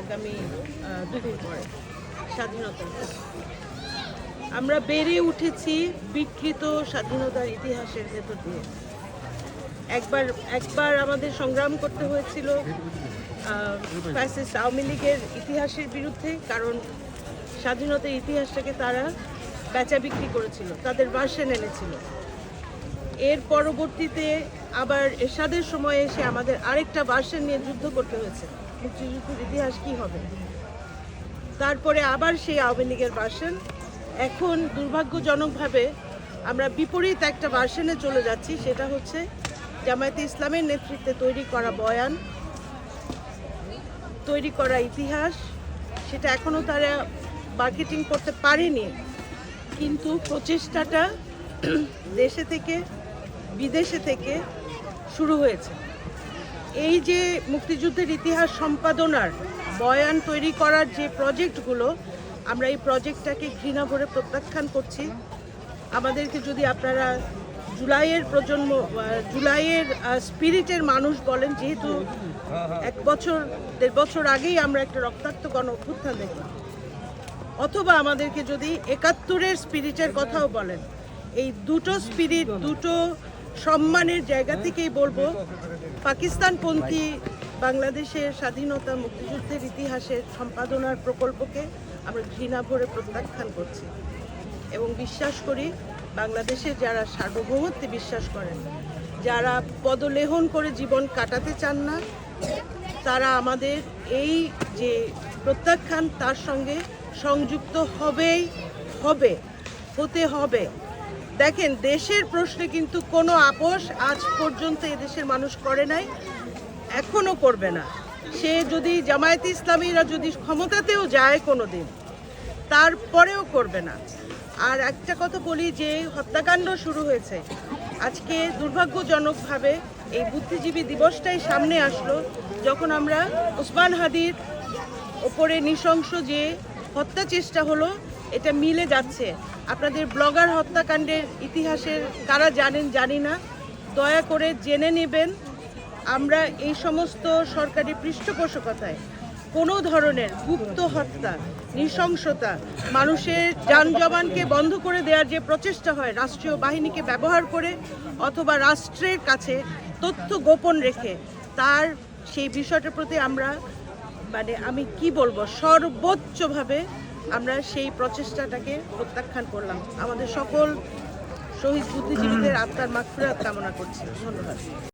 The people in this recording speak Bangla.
আগামী দুদিন পরে স্বাধীনতা আমরা বেড়ে উঠেছি বিকৃত স্বাধীনতার ইতিহাসের ভেতর দিয়ে। একবার একবার আমাদের সংগ্রাম করতে হয়েছিল ফ্যাসিস্ট আওয়ামী লীগের ইতিহাসের বিরুদ্ধে, কারণ স্বাধীনতার ইতিহাসটাকে তারা বেচা বিক্রি করেছিল, তাদের ভার্সন এনেছিল। এর পরবর্তীতে আবার এরশাদের সময়ে এসে আমাদের আরেকটা ভার্সন নিয়ে যুদ্ধ করতে হয়েছে। মুক্তিযুদ্ধের ইতিহাস কি হবে? তারপরে আবার সেই আওয়ামী লীগের ভার্সন এখন দুর্ভাগ্যজনকভাবে আমরা বিপরীত একটা ভার্সনে চলে যাচ্ছি, সেটা হচ্ছে জামায়াতে ইসলামের নেতৃত্বে তৈরি করা বয়ান, তৈরি করা ইতিহাস, সেটা এখনও তারা মার্কেটিং করতে পারেনি। কিন্তু প্রচেষ্টাটা দেশে থেকে বিদেশে থেকে শুরু হয়েছে। এই যে মুক্তিযুদ্ধের ইতিহাস সম্পাদনার বয়ান তৈরি করার যে প্রজেক্টগুলো, আমরা এই প্রজেক্টটাকে ঘৃণা ভরে প্রত্যাখ্যান করছি। আমাদেরকে যদি আপনারা জুলাইয়ের প্রজন্ম জুলাইয়ের স্পিরিটের মানুষ বলেন, যেহেতু এক বছর, দেড় বছর আগেই আমরা একটা রক্তাক্ত গণ অভ্যুত্থান দেখলাম। অথবা আমাদেরকে যদি একাত্তরের স্পিরিটের কথাও বলেন, এই দুটো স্পিরিট, দুটো সম্মানের জায়গা থেকেই বলব, পাকিস্তানপন্থী বাংলাদেশের স্বাধীনতা মুক্তিযুদ্ধের ইতিহাসের সম্পাদনার প্রকল্পকে আমরা ঘৃণা ভরে প্রত্যাখ্যান করছি এবং বিশ্বাস করি বাংলাদেশে যারা সার্বভৌমত্বে বিশ্বাস করেন, যারা পদলেহন করে জীবন কাটাতে চান না, তারা আমাদের এই যে প্রত্যাখ্যান তার সঙ্গে সংযুক্ত হবেই, হবে, হতে হবে। দেখেন, দেশের প্রশ্নে কিন্তু কোনো আপোষ আজ পর্যন্ত এদেশের মানুষ করে নাই, এখনও করবে না। সে যদি জামায়াতে ইসলামীরা যদি ক্ষমতাতেও যায় কোনো দিন তারপরেও করবে না। আর একটা কথা বলি যে, হত্যাকাণ্ড শুরু হয়েছে। আজকে দুর্ভাগ্যজনকভাবে এই বুদ্ধিজীবী দিবসটাই সামনে আসলো, যখন আমরা ওসমান হাদির ওপরে নৃশংস যে হত্যা চেষ্টা হলো, এটা মিলে যাচ্ছে। আপনাদের ব্লগার হত্যাকাণ্ডের ইতিহাসের কারা জানেন, জানি না। দয়া করে জেনে নেবেন, আমরা এই সমস্ত সরকারি পৃষ্ঠপোষকতায় কোনো ধরনের গুপ্ত হত্যা, নৃশংসতা, মানুষের যান জবানকে বন্ধ করে দেওয়ার যে প্রচেষ্টা হয় রাষ্ট্রীয় বাহিনীকে ব্যবহার করে অথবা রাষ্ট্রের কাছে তথ্য গোপন রেখে, তার সেই বিষয়টার প্রতি আমরা মানে আমি কি বলব, সর্বোচ্চভাবে আমরা সেই প্রচেষ্টাটাকে প্রত্যাখ্যান করলাম। আমাদের সকল শহীদ বুদ্ধিজীবীদের আত্মার মাগফিরাত কামনা করছি। ধন্যবাদ।